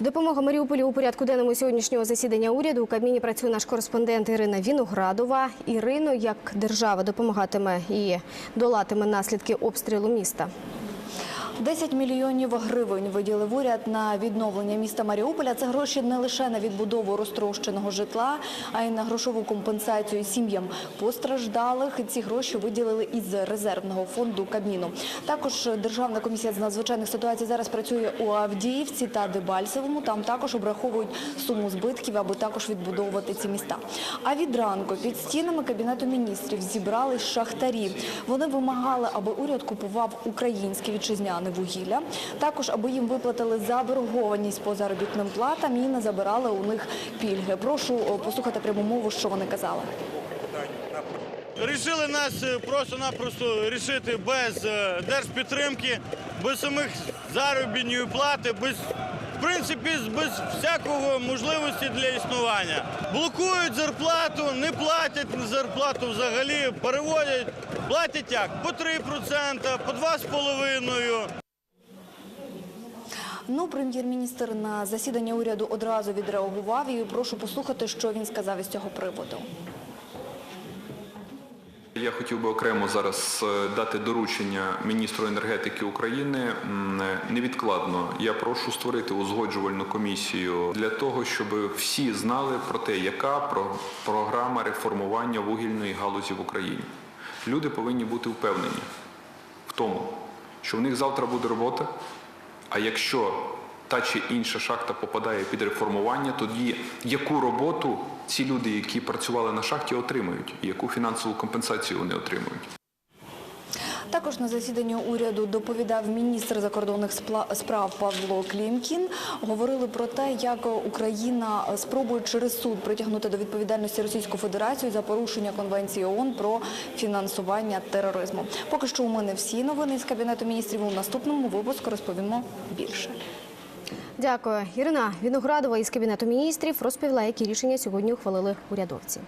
Допомога Маріуполю у порядку денному сьогоднішнього засідання уряду у Кабміні працює наш кореспондент Ірина Віноградова. Ірино, як держава допомагатиме і долатиме наслідки обстрілу міста? 10 мільйонів гривень виділив уряд на відновлення міста Маріуполя. Це гроші не лише на відбудову розтрощеного житла, а й на грошову компенсацію сім'ям постраждалих. Ці гроші виділили із резервного фонду Кабміну. Також Державна комісія з надзвичайних ситуацій зараз працює у Авдіївці та Дебальцевому. Там також обраховують суму збитків, аби також відбудовувати ці міста. А від ранку під стінами кабінету міністрів зібрались шахтарі. Вони вимагали, аби уряд купував українські українське вітчизняне вугілля. Також, аби їм виплатили заборгованість по заробітним платам і не забирали у них пільги. Прошу послухати пряму мову, що вони казали. Рішили нас е, просто-напросто рішити без е, держпідтримки, без самих заробітної плати, без, в принципі, без всякого можливості для існування. Блокують зарплату, не платять зарплату взагалі, переводять, платять як? По 3%, по 2,5%. Ну, прем'єр-міністр на засідання уряду одразу відреагував і прошу послухати, що він сказав із цього приводу. Я хотів би окремо зараз е, дати доручення міністру енергетики України е, невідкладно. Я прошу створити узгоджувальну комісію для того, щоб всі знали про те, яка про- програма реформування вугільної галузі в Україні. Люди повинні бути впевнені в тому, що в них завтра буде робота. А якщо та чи інша шахта попадає під реформування, тоді яку роботу ці люди, які працювали на шахті, отримають, і яку фінансову компенсацію вони отримують? Також на засіданні уряду доповідав міністр закордонних справ Павло Клімкін. Говорили про те, як Україна спробує через суд притягнути до відповідальності Російську Федерацію за порушення Конвенції ООН про фінансування тероризму. Поки що у мене всі новини з Кабінету міністрів. У наступному випуску розповімо більше. Дякую. Ірина Віноградова із Кабінету міністрів розповіла, які рішення сьогодні ухвалили урядовці.